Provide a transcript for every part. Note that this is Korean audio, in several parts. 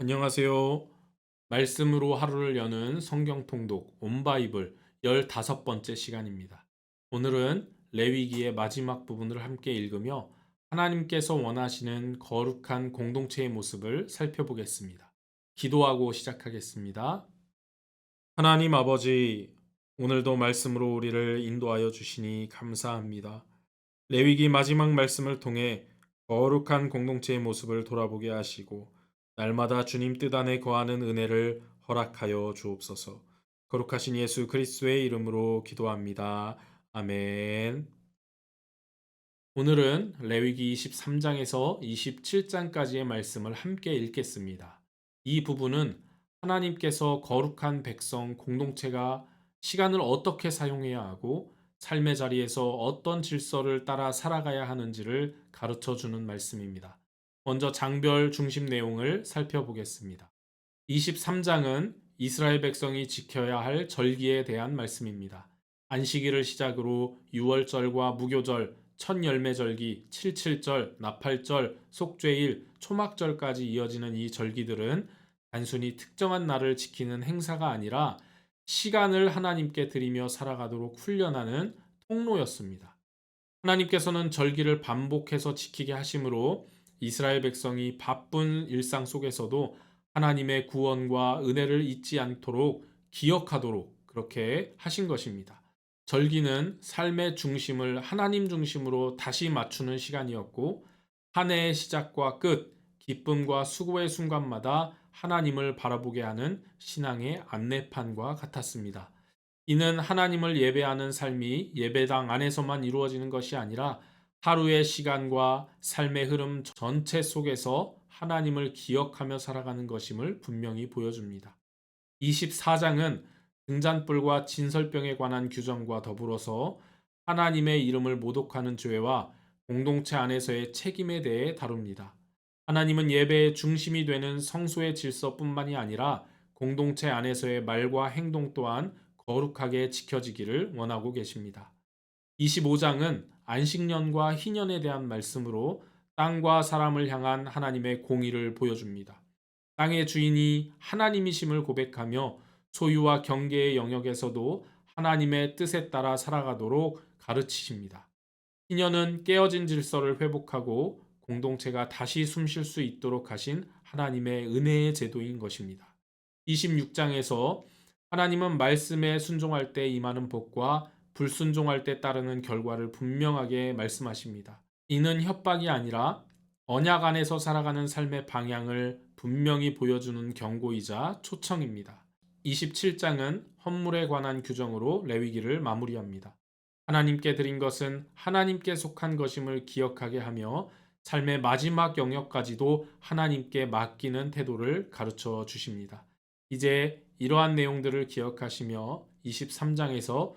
안녕하세요. 말씀으로 하루를 여는 성경 통독 온바이블 15번째 시간입니다. 오늘은 레위기의 마지막 부분을 함께 읽으며 하나님께서 원하시는 거룩한 공동체의 모습을 살펴보겠습니다. 기도하고 시작하겠습니다. 하나님 아버지, 오늘도 말씀으로 우리를 인도하여 주시니 감사합니다. 레위기 마지막 말씀을 통해 거룩한 공동체의 모습을 돌아보게 하시고 날마다 주님 뜻 안에 거하는 은혜를 허락하여 주옵소서. 거룩하신 예수 그리스도의 이름으로 기도합니다. 아멘. 오늘은 레위기 23장에서 27장까지의 말씀을 함께 읽겠습니다. 이 부분은 하나님께서 거룩한 백성 공동체가 시간을 어떻게 사용해야 하고 삶의 자리에서 어떤 질서를 따라 살아가야 하는지를 가르쳐 주는 말씀입니다. 먼저 장별 중심 내용을 살펴보겠습니다. 23장은 이스라엘 백성이 지켜야 할 절기에 대한 말씀입니다. 안식일을 시작으로 6월절과 무교절, 첫열매절기, 칠칠절, 나팔절, 속죄일, 초막절까지 이어지는 이 절기들은 단순히 특정한 날을 지키는 행사가 아니라 시간을 하나님께 드리며 살아가도록 훈련하는 통로였습니다. 하나님께서는 절기를 반복해서 지키게 하심으로 이스라엘 백성이 바쁜 일상 속에서도 하나님의 구원과 은혜를 잊지 않도록 기억하도록 그렇게 하신 것입니다. 절기는 삶의 중심을 하나님 중심으로 다시 맞추는 시간이었고, 한 해의 시작과 끝, 기쁨과 수고의 순간마다 하나님을 바라보게 하는 신앙의 안내판과 같았습니다. 이는 하나님을 예배하는 삶이 예배당 안에서만 이루어지는 것이 아니라 하루의 시간과 삶의 흐름 전체 속에서 하나님을 기억하며 살아가는 것임을 분명히 보여줍니다. 24장은 등잔불과 진설병에 관한 규정과 더불어서 하나님의 이름을 모독하는 죄와 공동체 안에서의 책임에 대해 다룹니다. 하나님은 예배의 중심이 되는 성소의 질서뿐만이 아니라 공동체 안에서의 말과 행동 또한 거룩하게 지켜지기를 원하고 계십니다. 25장은 안식년과 희년에 대한 말씀으로 땅과 사람을 향한 하나님의 공의를 보여줍니다. 땅의 주인이 하나님이심을 고백하며 소유와 경계의 영역에서도 하나님의 뜻에 따라 살아가도록 가르치십니다. 희년은 깨어진 질서를 회복하고 공동체가 다시 숨 쉴 수 있도록 하신 하나님의 은혜의 제도인 것입니다. 26장에서 하나님은 말씀에 순종할 때 임하는 복과 불순종할 때 따르는 결과를 분명하게 말씀하십니다. 이는 협박이 아니라 언약 안에서 살아가는 삶의 방향을 분명히 보여주는 경고이자 초청입니다. 27장은 헌물에 관한 규정으로 레위기를 마무리합니다. 하나님께 드린 것은 하나님께 속한 것임을 기억하게 하며 삶의 마지막 영역까지도 하나님께 맡기는 태도를 가르쳐 주십니다. 이제 이러한 내용들을 기억하시며 23장에서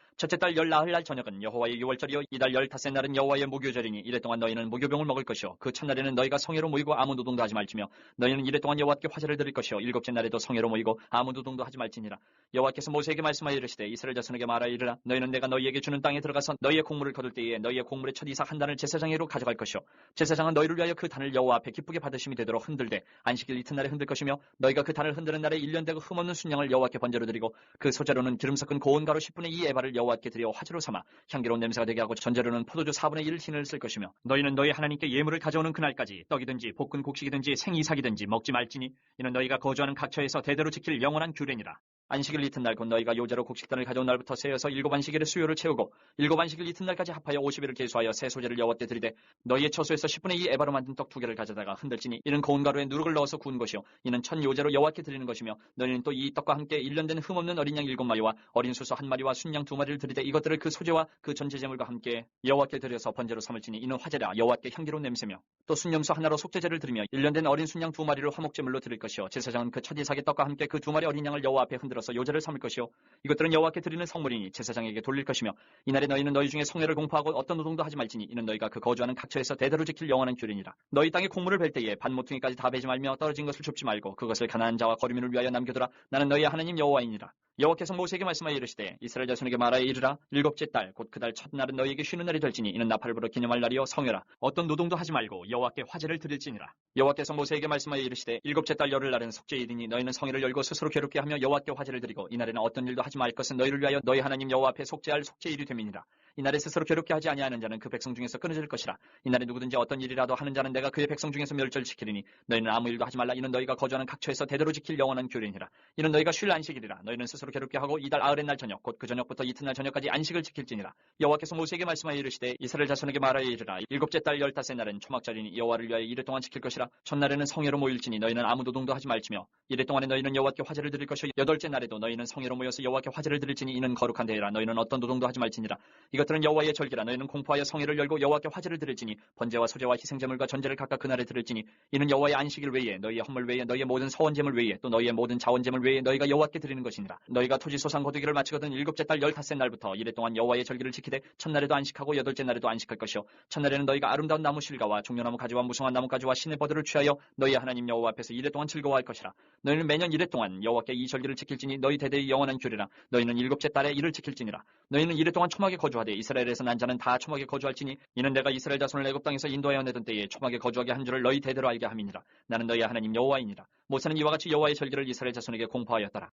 첫째 달 열 나흘 날 저녁은 여호와의 유월절이요 이달 열 다섯 날은 여호와의 무교절이니 이래 동안 너희는 무교병을 먹을 것이요 그 첫날에는 너희가 성회로 모이고 아무 노동도 하지 말지며 너희는 이래 동안 여호와께 화제를 드릴 것이요 일곱째 날에도 성회로 모이고 아무 노동도 하지 말지니라. 여호와께서 모세에게 말씀하여 이르시되 이스라엘 자손에게 말하여 이르라. 너희는 내가 너희에게 주는 땅에 들어가서 너희의 곡물을 거둘 때에 너희의 곡물의 첫 이삭 한 단을 제사장으로 가져갈 것이요 제사장은 너희를 위하여 그 단을 여호와 앞에 기쁘게 받으심이 되도록 흔들되 안식일 이튿날에 흔들 것이며 너희가 그 단을 흔드는 날에 일년 되고 흠없는 순양을 여호와께 번제로 드리고 그 소재로는 기름 섞은 고운 가루 10분의 2 에바를 여호와께 드려 화제로 삼아 향기로운 냄새가 되게 하고 전제로는 포도주 4분의 1 흰을 쓸 것이며 너희는 너희 하나님께 예물을 가져오는 그날까지 떡이든지 볶은 곡식이든지 생이삭이든지 먹지 말지니 이는 너희가 거주하는 각처에서 대대로 지킬 영원한 규례니라 안식일 이튿날 곧 너희가 요제로 곡식단을 가져온 날부터 세어서 일곱 안식일의 수요를 채우고 일곱 안식일 이튿날까지 합하여 50일을 계수하여 새 소재를 여호와께 드리되 너희의 처소에서 10분의 2 에바로 만든 떡 두 개를 가져다가 흔들지니 이는 고운 가루에 누룩을 넣어서 구운 것이요 이는 첫 요제로 여호와께 드리는 것이며 너희는 또 이 떡과 함께 1년 된 흠없는 어린 양 일곱 마리와 어린 수소 한 마리와 순양 두 마리를 드리되 이것들을 그 소재와 그 전제 제물과 함께 여호와께 드려서 번제로 삼을지니 이는 화제라 여호와께 향기로운 냄새며 또 순염소 하나로 속죄제를 드리며 1년 된 어린 순양 두 마리를 화목제물로 드릴 것이요 제사장은 그 첫 이삭의 떡과 함께 그 두 마리 어린 양을 여호와 앞에 흔들어 만 들어서 요제를 삼을 것이요. 이것들은 여호와께 드리는 성물이니 제사장에게 돌릴 것이며 이날에 너희는 너희 중에 성회를 공포하고 어떤 노동도 하지 말지니 이는 너희가 그 거주하는 각처에서 대대로 지킬 영원한 규례니라. 너희 땅에 곡물을 벨 때에 반모퉁이까지 다 베지 말며 떨어진 것을 줍지 말고 그것을 가난한 자와 거류민을 위하여 남겨두라. 나는 너희의 하나님 여호와이니라 여호와께서 모세에게 말씀하여 이르시되 이스라엘 자손에게 말하여 이르라. 일곱째 달 곧 그 달 첫날은 너희에게 쉬는 날이 될지니 이는 불어 기념할 날이요 성회라. 어떤 노동도 하지 말고 여호와께 화제를 드릴지니라. 여호와께서 모세에게 말씀하여 이르시되 일곱째 달 열흘 날은 속죄일이니 너희는 성회를 열고 스스로 괴롭게 하며 여호와께 화제를 드리고 이날에는 어떤 일도 하지 말 것은 너희를 위하여 너희 하나님 여호와 앞에 속죄할 속죄일이 됨이니라 이날에 스스로 괴롭게 하지 아니하는 자는 그 백성 중에서 끊어질 것이라. 이날에 누구든지 어떤 일이라도 하는 자는 내가 그의 백성 중에서 멸절시키리니 너희는 아무 일도 하지 말라. 이는 너희가 거주하는 각처에서 대대로 지킬 영원한 규례니라. 이는 너희가 쉴 안식일이라. 너희는 스스로 괴롭게 하고 이달 아흘의 날 저녁 곧 그 저녁부터 이튿날 저녁까지 안식을 지킬지니라. 여호와께서 모세에게 말씀하여 이르시되 이스라엘 자손에게 말하여 이르라. 일곱째 달 열다섯의 날은 초막절이니 여호와를 위하여 이래 동안 지킬 것이라. 첫날에는 성회로 모일지니 너희는 아무 노동도 하지 말지며 이래 동안에 너희는 여호와께 화제를 드릴 것이요. 여덟째 날에도 너희는 성회로 모여서 여호와께 화제를 드릴지니 이는 거룩한 대회라. 너희는 어떤 노동도 하지 말지니라. 이 것들은 여호와의 절기라. 너희는 공포하여 성회를 열고 여호와께 화제를 드릴지니 번제와 소제와 희생제물과 전제를 각각 그날에 드릴지니 이는 여호와의 안식일 외에 너희의 헌물 외에 너희의 모든 서원제물 외에 또 너희의 모든 자원제물 외에 너희가 여호와께 드리는 것이니라. 너희가 토지 소상 거두기를 마치거든 일곱째 달 열다섯 날부터 이래 동안 여호와의 절기를 지키되 첫날에도 안식하고 여덟째 날에도 안식할 것이요. 첫날에는 너희가 아름다운 나무 실과와 종려나무 가지와 무성한 나무 가지와 신의 버들을 취하여 너희 하나님 여호와 앞에서 이래 동안 즐거워할 것이라. 너희는 매년 이래 동안 여호와께 이 절기를 지킬지니 너희 대대의 영원한 규례라. 너희는 일곱째 달에 이를 지킬지니라. 너희는 이래 동안 초막에 거주하되 이스라엘에서 난 자는 다 초막에 거주할지니 이는 내가 이스라엘 자손을 애굽 땅에서 인도하여 내던 때에 초막에 거주하게 한 줄을 너희 대대로 알게 함이니라. 나는 너희 하나님 여호와이니라. 모세는 이와 같이 여호와의 절기를 이스라엘 자손에게 공포하였더라.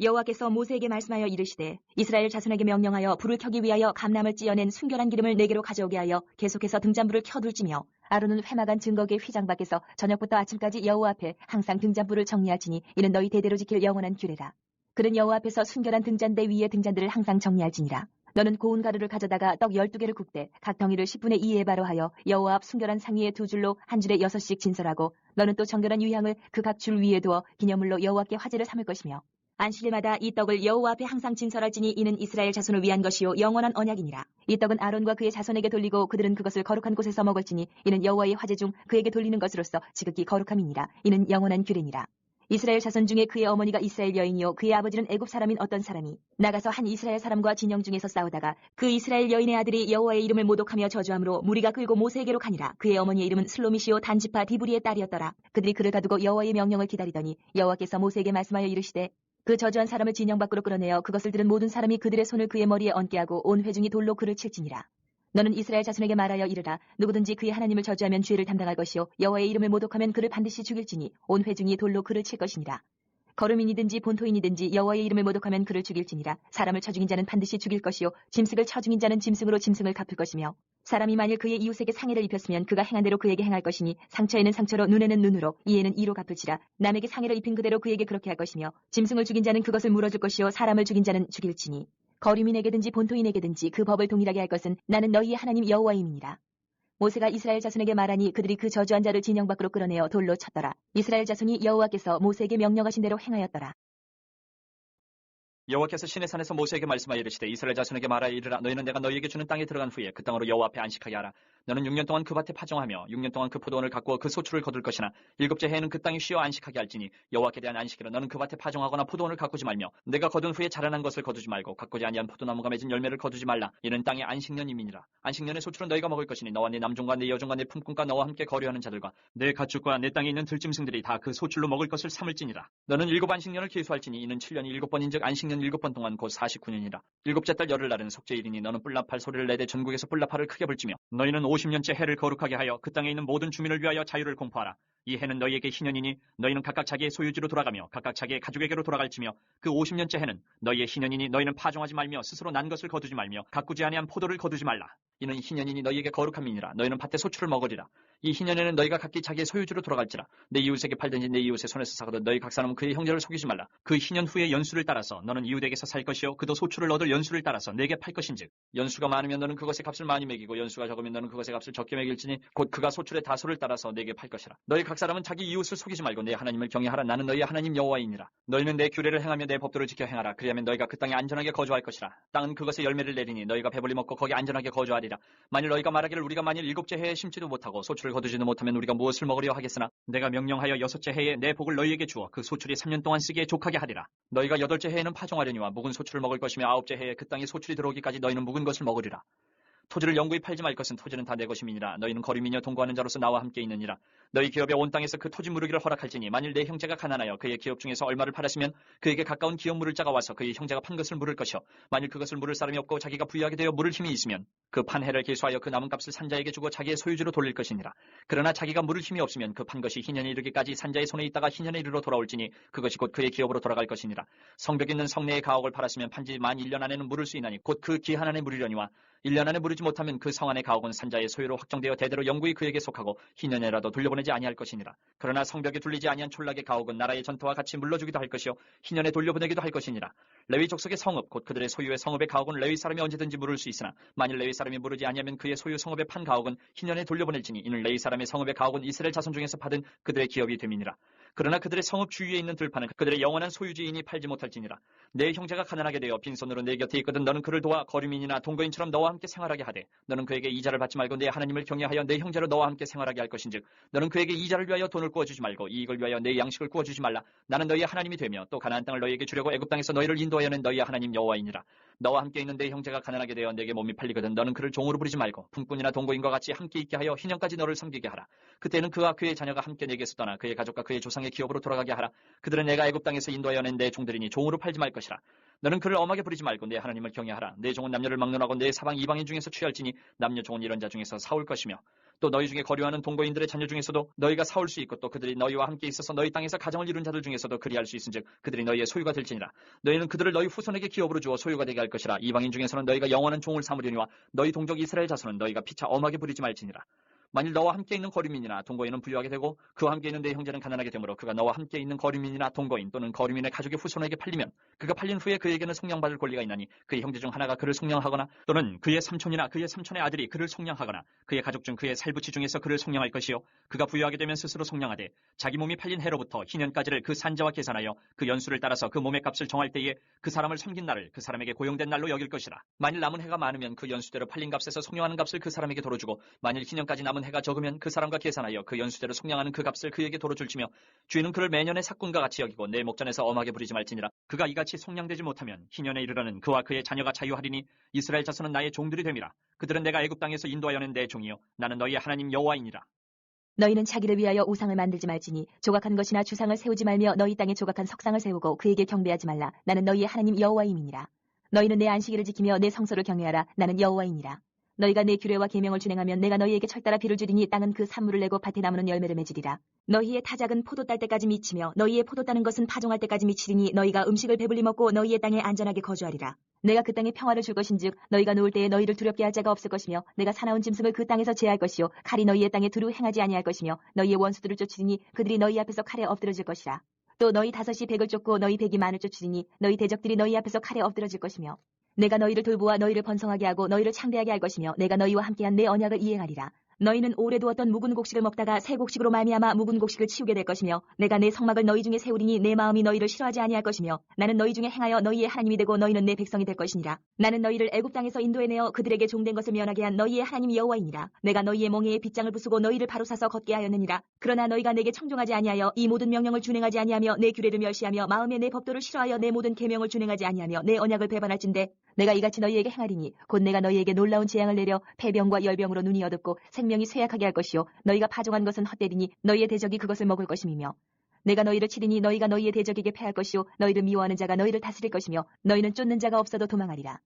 여호와께서 모세에게 말씀하여 이르시되 이스라엘 자손에게 명령하여 불을 켜기 위하여 감람을 찌어낸 순결한 기름을 네개로 가져오게 하여 계속해서 등잔불을 켜둘지며 아론은 회막안 증거계 휘장 밖에서 저녁부터 아침까지 여호와 앞에 항상 등잔불을 정리할지니 이는 너희 대대로 지킬 영원한 규례라. 그는 여호와 앞에서 순결한 등잔대 위에 등잔들을 항상 정리할지니라 너는 고운 가루를 가져다가 떡 열두 개를 굽되 각 덩이를 10분의 2에 바로 하여 여호와 앞 순결한 상위에 두 줄로 한 줄에 여섯씩 진설하고 너는 또 정결한 유향을 그 각 줄 위에 두어 기념물로 여호와께 화제를 삼을 것이며 안식일마다 이 떡을 여호와 앞에 항상 진설할지니 이는 이스라엘 자손을 위한 것이요 영원한 언약이니라. 이 떡은 아론과 그의 자손에게 돌리고 그들은 그것을 거룩한 곳에서 먹을지니 이는 여호와의 화제 중 그에게 돌리는 것으로서 지극히 거룩함이니라. 이는 영원한 규례니라. 이스라엘 자손 중에 그의 어머니가 이스라엘 여인이요 그의 아버지는 애굽 사람인 어떤 사람이? 나가서 한 이스라엘 사람과 진영 중에서 싸우다가 그 이스라엘 여인의 아들이 여호와의 이름을 모독하며 저주함으로 무리가 끌고 모세에게로 가니라. 그의 어머니의 이름은 슬로미시오 단지파 디브리의 딸이었더라. 그들이 그를 가두고 여호와의 명령을 기다리더니 여호와께서 모세에게 말씀하여 이르시되 그 저주한 사람을 진영 밖으로 끌어내어 그것을 들은 모든 사람이 그들의 손을 그의 머리에 얹게 하고 온 회중이 돌로 그를 칠지니라. 너는 이스라엘 자손에게 말하여 이르라. 누구든지 그의 하나님을 저주하면 죄를 담당할 것이요 여호와의 이름을 모독하면 그를 반드시 죽일지니 온 회중이 돌로 그를 칠 것이니라. 거름인이든지 본토인이든지 여호와의 이름을 모독하면 그를 죽일지니라. 사람을 쳐 죽인 자는 반드시 죽일 것이요 짐승을 쳐 죽인 자는 짐승으로 짐승을 갚을 것이며 사람이 만일 그의 이웃에게 상해를 입혔으면 그가 행한 대로 그에게 행할 것이니 상처에는 상처로 눈에는 눈으로 이에는 이로 갚을지라 남에게 상해를 입힌 그대로 그에게 그렇게 할 것이며 짐승을 죽인 자는 그것을 물어줄 것이요 사람을 죽인 자는 죽일지니 거류민에게든지 본토인에게든지 그 법을 동일하게 할 것은 나는 너희의 하나님 여호와임이니라. 모세가 이스라엘 자손에게 말하니 그들이 그 저주한 자를 진영 밖으로 끌어내어 돌로 쳤더라. 이스라엘 자손이 여호와께서 모세에게 명령하신 대로 행하였더라. 여호와께서 신의 산에서 모세에게 말씀하여 이르시되 이스라엘 자손에게 말하여 이르라 너희는 내가 너희에게 주는 땅에 들어간 후에 그 땅으로 여호와 앞에 안식하게 하라 너는 6년 동안 그 밭에 파종하며 6년 동안 그 포도원을 가꾸어 그 소출을 거둘 것이나 일곱째 해에는 그 땅이 쉬어 안식하게 할지니 여호와께 대한 안식이라 너는 그 밭에 파종하거나 포도원을 가꾸지 말며 내가 거둔 후에 자라난 것을 거두지 말고 가꾸지 아니한 포도나무가 맺은 열매를 거두지 말라. 이는 땅의 안식년임이니라. 안식년의 소출은 너희가 먹을 것이니 너와 네 남종과 네 여종과 네 품꾼과 너와 함께 거류하는 자들과 내 가축과 내 땅에 있는 들짐승들이 다 그 소출로 먹을 것을 삼을지니라. 너는 일곱 안식년을 계수할지니 이는 7년이 일곱 번인즉 안식년 일곱 번 동안 곧 49년이라. 일곱째 달 열흘 날은 속죄일이니 너는 뿔나팔 소리를 내되 전국에서 뿔나팔을 크게 불지며 너희는 50년째 해를 거룩하게 하여 그 땅에 있는 모든 주민을 위하여 자유를 공포하라. 이 해는 너희에게 희년이니 너희는 각각 자기의 소유지로 돌아가며 각각 자기의 가족에게로 돌아갈지며 그 50년째 해는 너희의 희년이니 너희는 파종하지 말며 스스로 난 것을 거두지 말며 가꾸지 아니한 포도를 거두지 말라. 이는 희년이니 너희에게 거룩함이니라. 너희는 밭의 소출을 먹으리라. 이 희년에는 너희가 각기 자기의 소유주로 돌아갈지라. 내 이웃에게 팔든지 내 이웃의 손에서 사거든 너희 각 사람은 그의 형제를 속이지 말라. 그 희년 후의 연수를 따라서 너는 이웃에게서 살 것이요 그도 소출을 얻을 연수를 따라서 내게 팔 것인즉 연수가 많으면 너는 그것의 값을 많이 매기고 연수가 적으면 너는 그것의 값을 적게 매길지니 곧 그가 소출의 다소를 따라서 내게 팔 것이라. 너희 각 사람은 자기 이웃을 속이지 말고 내 하나님을 경외하라. 나는 너희 하나님 여호와이니라. 너희는 내 규례를 행하며 내 법도를 지켜 행하라. 그리하면 너희가 그 땅에 안전하게 거주할 것이라. 땅은 그것의 열매를 내리니 너희가 배불리 먹고 거기 안전하게 거주하리라. 말자. 만일 너희가 말하기를 우리가 만일 일곱째 해에 심지도 못하고 소출을 거두지도 못하면 우리가 무엇을 먹으려 하겠으나 내가 명령하여 여섯째 해에 내 복을 너희에게 주어 그 소출이 3년 동안 쓰기에 족하게 하리라. 너희가 여덟째 해에는 파종하려니와 묵은 소출을 먹을 것이며 아홉째 해에 그 땅에 소출이 들어오기까지 너희는 묵은 것을 먹으리라. 토지를 영구히 팔지 말 것은 토지는 다 내 것임이니라. 너희는 거리미녀 동거하는 자로서 나와 함께 있느니라. 너희 기업에 온 땅에서 그 토지 무르기를 허락할지니 만일 내 형제가 가난하여 그의 기업 중에서 얼마를 팔았으면 그에게 가까운 기업 물을 자가 와서 그의 형제가 판 것을 물을 것이요 만일 그것을 물을 사람이 없고 자기가 부유하게 되어 물을 힘이 있으면 그 판 해를 계수하여 그 남은 값을 산자에게 주고 자기의 소유주로 돌릴 것이니라. 그러나 자기가 물을 힘이 없으면 그 판 것이 희년에 이르기까지 산자의 손에 있다가 희년에 이르러 돌아올지니 그것이 곧 그의 기업으로 돌아갈 것이니라. 성벽 있는 성내의 가옥을 팔았으면 판지 만 1년 안에는 물을 수 있나니 곧 그 기한 안에 물이려니와 1년 안에 물이지 못하면 그 성 안의 가옥은 산자의 소유로 확정되어 대대로 영구히 그에게 속하고 희년에라도 돌려보내지 아니할 것이니라. 그러나 성벽에 둘리지 아니한 촌락의 가옥은 나라의 전토와 같이 물러주기도 할 것이요 희년에 돌려보내기도 할 것이니라. 레위 족속의 성읍 곧 그들의 소유의 성읍의 가옥은 레위 사람이 언제든지 물을 수 있으나 만일 레위 사람이 물으지 아니하면 그의 소유 성읍의 판 가옥은 희년에 돌려보낼지니 이는 레위 사람의 성읍의 가옥은 이스라엘 자손 중에서 받은 그들의 기업이 됨이니라. 그러나 그들의 성읍 주위에 있는 들판은 그들의 영원한 소유지인이 팔지 못할지니라. 내 형제가 가난하게 되어 빈손으로 내 곁에 있거든 너는 그를 도와 거류민이나 동거인처럼 너와 함께 생활하게 하되 너는 그에게 이자를 받지 말고 내 하나님을 경외하여 내 형제로 너와 함께 생활하게 할 것인즉 너는 그에게 이자를 위하여 돈을 구워주지 말고 이익을 위하여 내 양식을 구워주지 말라. 나는 너희의 하나님이 되며 또 가나안 땅을 너희에게 주려고 애굽 땅에서 너희를 인도하여는 너희의 하나님 여호와이니라. 너와 함께 있는 내 형제가 가난하게 되어 내게 몸이 팔리거든 너는 그를 종으로 부리지 말고 품꾼이나 동거인과 같이 함께 있게 하여 희년까지 너를 섬기게 하라. 그때는 그와 그의 자녀가 함께 내게서 떠나 그의 가족과 그의 조상의 기업으로 돌아가게 하라. 그들은 내가 애굽 땅에서 인도하여 낸 내 종들이니 종으로 팔지 말 것이라. 너는 그를 엄하게 부리지 말고 내 하나님을 경외하라. 내 종은 남녀를 막론하고 내 사방 이방인 중에서 취할지니 남녀 종은 이런 자 중에서 사올 것이며 또 너희 중에 거류하는 동거인들의 자녀 중에서도 너희가 사올 수 있고 또 그들이 너희와 함께 있어서 너희 땅에서 가정을 이룬 자들 중에서도 그리할 수 있은즉 그들이 너희의 소유가 될지니라. 너희는 그들을 너희 후손에게 기업으로 주어 소유가 되게 할 것이라. 이방인 중에서는 너희가 영원한 종을 삼으려니와 너희 동족 이스라엘 자손은 너희가 피차 엄하게 부리지 말지니라. 만일 너와 함께 있는 거류민이나 동거인은 부유하게 되고 그와 함께 있는 내 형제는 가난하게 되므로 그가 너와 함께 있는 거류민이나 동거인 또는 거류민의 가족의 후손에게 팔리면 그가 팔린 후에 그에게는 속량받을 권리가 있나니 그의 형제 중 하나가 그를 속량하거나 또는 그의 삼촌이나 그의 삼촌의 아들이 그를 속량하거나 그의 가족 중 그의 살부치 중에서 그를 속량할 것이요. 그가 부유하게 되면 스스로 속량하되 자기 몸이 팔린 해로부터 희년까지를 그 산자와 계산하여 그 연수를 따라서 그 몸의 값을 정할 때에 그 사람을 섬긴 날을 그 사람에게 고용된 날로 여길 것이라. 만일 남은 해가 많으면 그 연수대로 팔린 값에서 속량하는 값을 그 사람에게 돌어주고 만일 희년까지 남은 해가 적으면 그 사람과 계산하여 그 연수대로 속량하는 그 값을 그에게 돌어줄지며 주인은 그를 매년의 삭군과 같이 여기고 내 목전에서 엄하게 부리지 말지니라 그가 이같이 속량되지 못하면 희년에 이르러는 그와 그의 자녀가 자유하리니 이스라엘 자손은 나의 종들이 됨이라 그들은 내가 애굽 땅에서 인도하여 낸 내 종이요 나는 너희의 하나님 여호와이니라 너희는 자기를 위하여 우상을 만들지 말지니 조각한 것이나 주상을 세우지 말며 너희 땅에 조각한 석상을 세우고 그에게 경배하지 말라. 나는 너희의 하나님 여호와임이니라. 너희는 내 안식일을 지키며 내 성소를 경외하라. 나는 여호와이니라. 너희가 내 규례와 계명을 준행하면 내가 너희에게 철따라 비를 주리니 땅은 그 산물을 내고 밭에 나무는 열매를 맺으리라. 너희의 타작은 포도 딸 때까지 미치며 너희의 포도 따는 것은 파종할 때까지 미치리니 너희가 음식을 배불리 먹고 너희의 땅에 안전하게 거주하리라. 내가 그 땅에 평화를 줄 것인즉 너희가 누울 때에 너희를 두렵게 할 자가 없을 것이며 내가 사나운 짐승을 그 땅에서 제할 것이요 칼이 너희의 땅에 두루 행하지 아니할 것이며 너희의 원수들을 쫓으리니 그들이 너희 앞에서 칼에 엎드러질 것이라. 또 너희 다섯이 백을 쫓고 너희 백이 만을 쫓으리니 너희 대적들이 너희 앞에서 칼에 엎드러질 것이며 내가 너희를 돌보아 너희를 번성하게 하고 너희를 창대하게 할 것이며 내가 너희와 함께한 내 언약을 이행하리라. 너희는 오래 두었던 묵은 곡식을 먹다가 새 곡식으로 말미암아 묵은 곡식을 치우게 될 것이며 내가 내 성막을 너희 중에 세우리니 내 마음이 너희를 싫어하지 아니할 것이며 나는 너희 중에 행하여 너희의 하나님이 되고 너희는 내 백성이 될 것이니라. 나는 너희를 애굽 땅에서 인도해 내어 그들에게 종된 것을 면하게 한 너희의 하나님 여호와이니라. 내가 너희의 멍에에 빗장을 부수고 너희를 바로 사서 걷게 하였느니라. 그러나 너희가 내게 청종하지 아니하여 이 모든 명령을 준행하지 아니하며 내 규례를 멸시하며 마음에 내 법도를 싫어하여 내 모든 계명을 준행하지 아니하며 내 언약을 배반할진대 내가 이같이 너희에게 행하리니 곧 내가 너희에게 놀라운 재앙을 내려 폐병과 열병으로 눈이 어둡고 생명이 쇠약하게 할 것이요. 너희가 파종한 것은 헛되리니 너희의 대적이 그것을 먹을 것임이며 내가 너희를 치리니 너희가 너희의 대적에게 패할 것이요. 너희를 미워하는 자가 너희를 다스릴 것이며 너희는 쫓는 자가 없어도 도망하리라.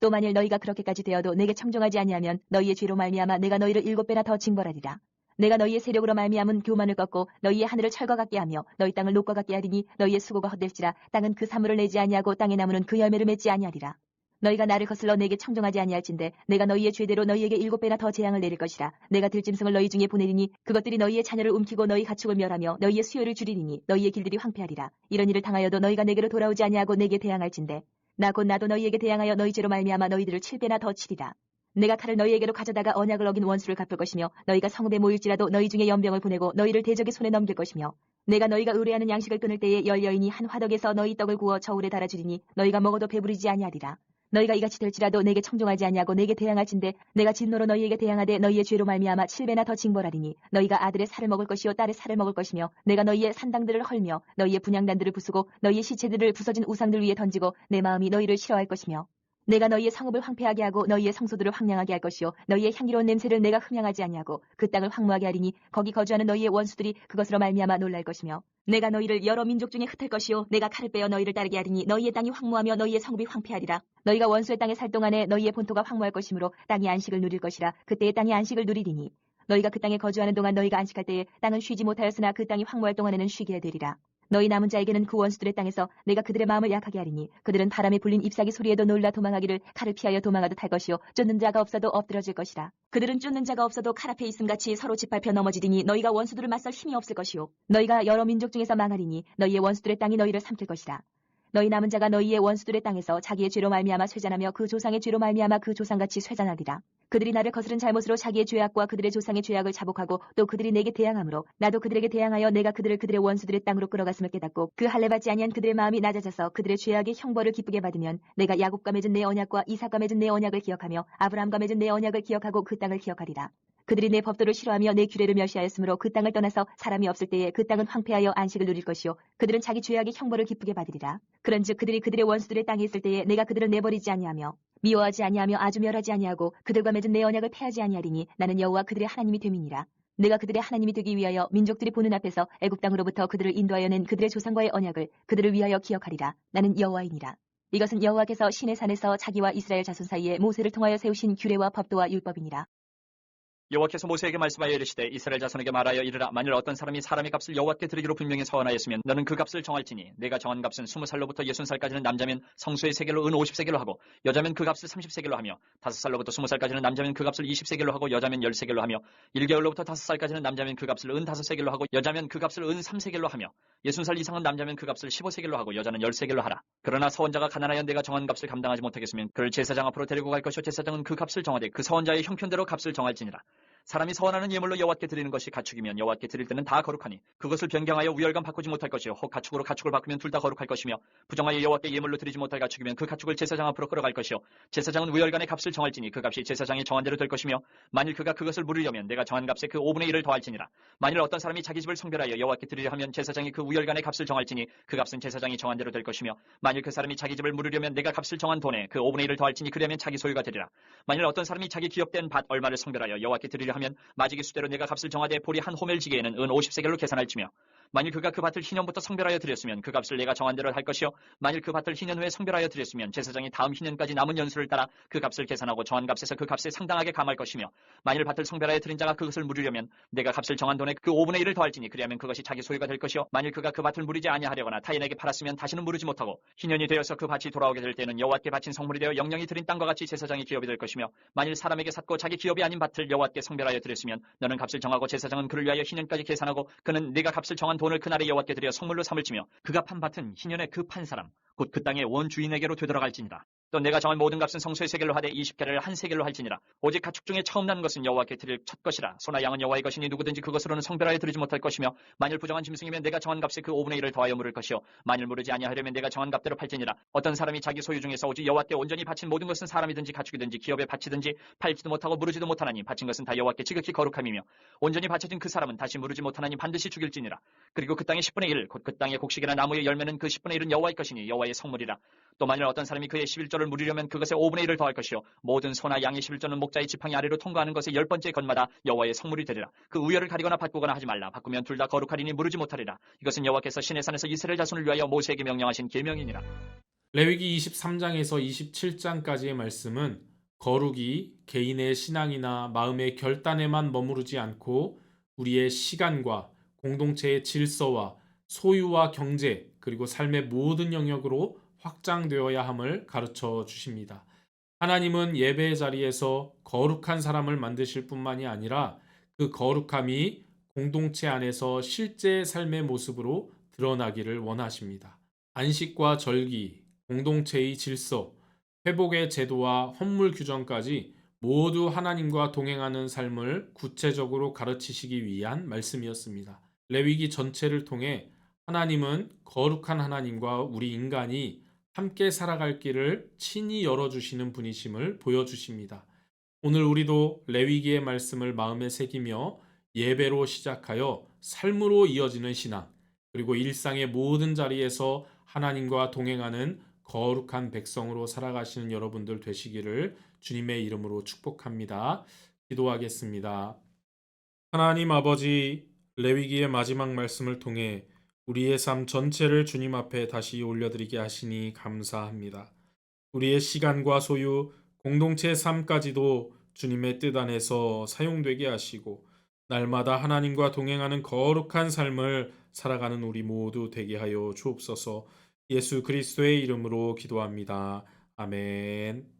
또 만일 너희가 그렇게까지 되어도 내게 청종하지 아니하면 너희의 죄로 말미암아 내가 너희를 일곱 배나 더 징벌하리라. 내가 너희의 세력으로 말미암은 교만을 꺾고 너희의 하늘을 철과 같게 하며 너희 땅을 녹과 같게 하리니 너희의 수고가 헛될지라 땅은 그 사물을 내지 아니하고 땅의 나무는 그 열매를 맺지 아니하리라 너희가 나를 거슬러 내게 청종하지 아니할진대 내가 너희의 죄대로 너희에게 일곱 배나 더 재앙을 내릴 것이라. 내가 들짐승을 너희 중에 보내리니 그것들이 너희의 자녀를 움키고 너희 가축을 멸하며 너희의 수요를 줄이리니 너희의 길들이 황폐하리라. 이런 일을 당하여도 너희가 내게로 돌아오지 아니하고 내게 대항할진대 나곧 나도 너희에게 대항하여 너희 죄로 말미암아 너희들을 칠 배나 더 치리라. 내가 칼을 너희에게로 가져다가 언약을 어긴 원수를 갚을 것이며 너희가 성읍에 모일지라도 너희 중에 연병을 보내고 너희를 대적의 손에 넘길 것이며 내가 너희가 의뢰하는 양식을 끊을 때에 열 여인이 한 화덕에서 너희 떡을 구워 저울에 달아주리니 너희가 먹어도 배부르지 아니하리라 너희가 이같이 될지라도 내게 청종하지 아니하고 내게 대항할진대 내가 진노로 너희에게 대항하되 너희의 죄로 말미암아 칠배나 더 징벌하리니 너희가 아들의 살을 먹을 것이요 딸의 살을 먹을 것이며 내가 너희의 산당들을 헐며 너희의 분양단들을 부수고 너희의 시체들을 부서진 우상들 위에 던지고 내 마음이 너희를 싫어할 것이며 내가 너희의 성읍을 황폐하게 하고 너희의 성소들을 황량하게 할 것이요 너희의 향기로운 냄새를 내가 흠양하지 아니하고 그 땅을 황무하게 하리니 거기 거주하는 너희의 원수들이 그것으로 말미암아 놀랄 것이며 내가 너희를 여러 민족 중에 흩을 것이요. 내가 칼을 빼어 너희를 따르게 하리니 너희의 땅이 황무하며 너희의 성읍이 황폐하리라. 너희가 원수의 땅에 살 동안에 너희의 본토가 황무할 것이므로 땅이 안식을 누릴 것이라. 그때의 땅이 안식을 누리리니 너희가 그 땅에 거주하는 동안 너희가 안식할 때에 땅은 쉬지 못하였으나 그 땅이 황무할 동안에는 쉬게 되리라 너희 남은 자에게는 그 원수들의 땅에서 내가 그들의 마음을 약하게 하리니 그들은 바람에 불린 잎사귀 소리에도 놀라 도망하기를 칼을 피하여 도망하듯 할 것이요. 쫓는 자가 없어도 엎드러질 것이라. 그들은 쫓는 자가 없어도 칼 앞에 있음같이 서로 짓밟혀 넘어지리니 너희가 원수들을 맞설 힘이 없을 것이요. 너희가 여러 민족 중에서 망하리니 너희의 원수들의 땅이 너희를 삼킬 것이라 너희 남은 자가 너희의 원수들의 땅에서 자기의 죄로 말미암아 쇠잔하며 그 조상의 죄로 말미암아 그 조상같이 쇠잔하리라. 그들이 나를 거스른 잘못으로 자기의 죄악과 그들의 조상의 죄악을 자복하고 또 그들이 내게 대항함으로 나도 그들에게 대항하여 내가 그들을 그들의 원수들의 땅으로 끌어갔음을 깨닫고 그 할례 받지 아니한 그들의 마음이 낮아져서 그들의 죄악의 형벌을 기쁘게 받으면 내가 야곱과 맺은 내 언약과 이삭과 맺은 내 언약을 기억하며 아브라함과 맺은 내 언약을 기억하고 그 땅을 기억하리라 그들이 내 법도를 싫어하며 내 규례를 멸시하였으므로 그 땅을 떠나서 사람이 없을 때에 그 땅은 황폐하여 안식을 누릴 것이요. 그들은 자기 죄악의 형벌을 기쁘게 받으리라. 그런즉 그들이 그들의 원수들의 땅에 있을 때에 내가 그들을 내버리지 아니하며 미워하지 아니하며 아주 멸하지 아니하고 그들과 맺은 내 언약을 패하지 아니하리니 나는 여호와 그들의 하나님이 됨이니라. 내가 그들의 하나님이 되기 위하여 민족들이 보는 앞에서 애굽 땅으로부터 그들을 인도하여 낸 그들의 조상과의 언약을 그들을 위하여 기억하리라. 나는 여호와이니라. 이것은 여호와께서 신의 산에서 자기와 이스라엘 자손 사이에 모세를 통하여 세우신 규례와 법도와 율법이니라 여호와께서 모세에게 말씀하여 이르시되 이스라엘 자손에게 말하여 이르라. 만일 어떤 사람이 사람의 값을 여호와께 드리기로 분명히 서원하였으면 너는 그 값을 정할지니 내가 정한 값은 스무 살로부터 예순 살까지는 남자면 성수의 세겔로 은 오십 세겔로 하고 여자면 그 값을 삼십 세겔로 하며 다섯 살로부터 스무 살까지는 남자면 그 값을 이십 세겔로 하고 여자면 열 세겔로 하며 일개월로부터 다섯 살까지는 남자면 그 값을 은 다섯 세겔로 하고 여자면 그 값을 은 삼 세겔로 하며 예순 살 이상은 남자면 그 값을 십오 세겔로 하고 여자는 열 세겔로 하라. 그러나 서원자가 가난하여 내가 정한 값을 감당하지 못하겠으면 그를 제사장 앞으로 데리고 갈 것이요 제사장은 그 값을 정하되 그 서원자의 형편대로 값을 정할지니라 사람이 서원하는 예물로 여호와께 드리는 것이 가축이면 여호와께 드릴 때는 다 거룩하니 그것을 변경하여 우열감 바꾸지 못할 것이요. 혹 가축으로 가축을 바꾸면 둘 다 거룩할 것이며 부정하여 여호와께 예물로 드리지 못할 가축이면 그 가축을 제사장 앞으로 끌어갈 것이요. 제사장은 우열간의 값을 정할지니 그 값이 제사장이 정한 대로 될 것이며 만일 그가 그것을 물으려면 내가 정한 값의 그 5분의 1을 더할지니라. 만일 어떤 사람이 자기 집을 성별하여 여호와께 드리려 하면 제사장이 그 우열간의 값을 정할지니 그 값은 제사장이 정한 대로 될 것이며 만일 그 사람이 자기 집을 물으려면 내가 값을 정한 돈에 그 5분의 1을 더할지니 그러면 자기 소유가 되리라. 만일 어떤 사람이 자기 기업된 밭 얼마를 성별하여 여호와께 드리려 하면 마지기 수대로 내가 값을 정하되 보리 한 호멜 지게에는 은 50세겔로 계산할지며 만일 그가 그 밭을 희년부터 성별하여 드렸으면 그 값을 내가 정한 대로 할 것이요. 만일 그 밭을 희년 후에 성별하여 드렸으면 제사장이 다음 희년까지 남은 연수를 따라 그 값을 계산하고 정한 값에서 그 값에 상당하게 감할 것이며 만일 밭을 성별하여 드린 자가 그것을 물으려면 내가 값을 정한 돈에 그 5분의 1을 더할지니 그리하면 그것이 자기 소유가 될 것이요. 만일 그가 그 밭을 무리지 아니하려거나 타인에게 팔았으면 다시는 무르지 못하고 희년이 되어서 그 밭이 돌아오게 될 때는 여호와께 바친 성물이 되어 영영이 드린 땅과 같이 제사장의 기업이 될 것이며 만일 사람에게 샀고 자기 기업이 아닌 밭을 여호와께 성별하여 드렸으면 너는 값을 정하고 제사장은 그를 위하여 희년까지 계산하고 그는 네가 값을 정한 돈을 그날에 여호와께 드려 성물로 삼을지며 그가 판 밭은 희년에 그 판 사람 곧 그 땅의 원주인에게로 되돌아갈지니라 또 내가 정한 모든 값은 성소의 세겔로 하되 20개를 한 세겔로 할지니라. 오직 가축 중에 처음 난 것은 여호와께 드릴 첫 것이라. 소나 양은 여호와의 것이니 누구든지 그것으로는 성별하여 드리지 못할 것이며 만일 부정한 짐승이면 내가 정한 값에 그 5분의 1을 더하여 물을 것이요. 만일 물으지 아니하려면 내가 정한 값대로 팔지니라. 어떤 사람이 자기 소유 중에서 오직 여호와께 온전히 바친 모든 것은 사람이든지 가축이든지 기업에 바치든지 팔지도 못하고 무르지도 못하나니 바친 것은 다 여호와께 지극히 거룩함이며 온전히 바쳐진 그 사람은 다시 무르지 못하나니 반드시 죽일지니라. 그리고 그 땅의 10분의 1곧그 땅의 곡식이나 나무의 열매는 그 10분의 1은 여호와의 것이니 여호와의 성물이라. 또 만일 어떤 사람이 그의 11조를 물으려면 그것의 5분의 1을 더할 것이요 모든 소나 양의 11조는 목자의 지팡이 아래로 통과하는 것의 열 번째 건마다 여호와의 성물이 되리라 그 우열을 가리거나 바꾸거나 하지 말라 바꾸면 둘 다 거룩하리니 무르지 못하리라 이것은 여호와께서 신의 산에서 이스라엘 자손을 위하여 모세에게 명령하신 계명이니라 레위기 23장에서 27장까지의 말씀은 거룩이 개인의 신앙이나 마음의 결단에만 머무르지 않고 우리의 시간과 공동체의 질서와 소유와 경제 그리고 삶의 모든 영역으로 확장되어야 함을 가르쳐 주십니다. 하나님은 예배의 자리에서 거룩한 사람을 만드실 뿐만이 아니라 그 거룩함이 공동체 안에서 실제 삶의 모습으로 드러나기를 원하십니다. 안식과 절기, 공동체의 질서, 회복의 제도와 헌물 규정까지 모두 하나님과 동행하는 삶을 구체적으로 가르치시기 위한 말씀이었습니다. 레위기 전체를 통해 하나님은 거룩한 하나님과 우리 인간이 함께 살아갈 길을 친히 열어주시는 분이심을 보여주십니다. 오늘 우리도 레위기의 말씀을 마음에 새기며 예배로 시작하여 삶으로 이어지는 신앙, 그리고 일상의 모든 자리에서 하나님과 동행하는 거룩한 백성으로 살아가시는 여러분들 되시기를 주님의 이름으로 축복합니다. 기도하겠습니다. 하나님 아버지, 레위기의 마지막 말씀을 통해 우리의 삶 전체를 주님 앞에 다시 올려드리게 하시니 감사합니다. 우리의 시간과 소유, 공동체의 삶까지도 주님의 뜻 안에서 사용되게 하시고 날마다 하나님과 동행하는 거룩한 삶을 살아가는 우리 모두 되게 하여 주옵소서. 예수 그리스도의 이름으로 기도합니다. 아멘.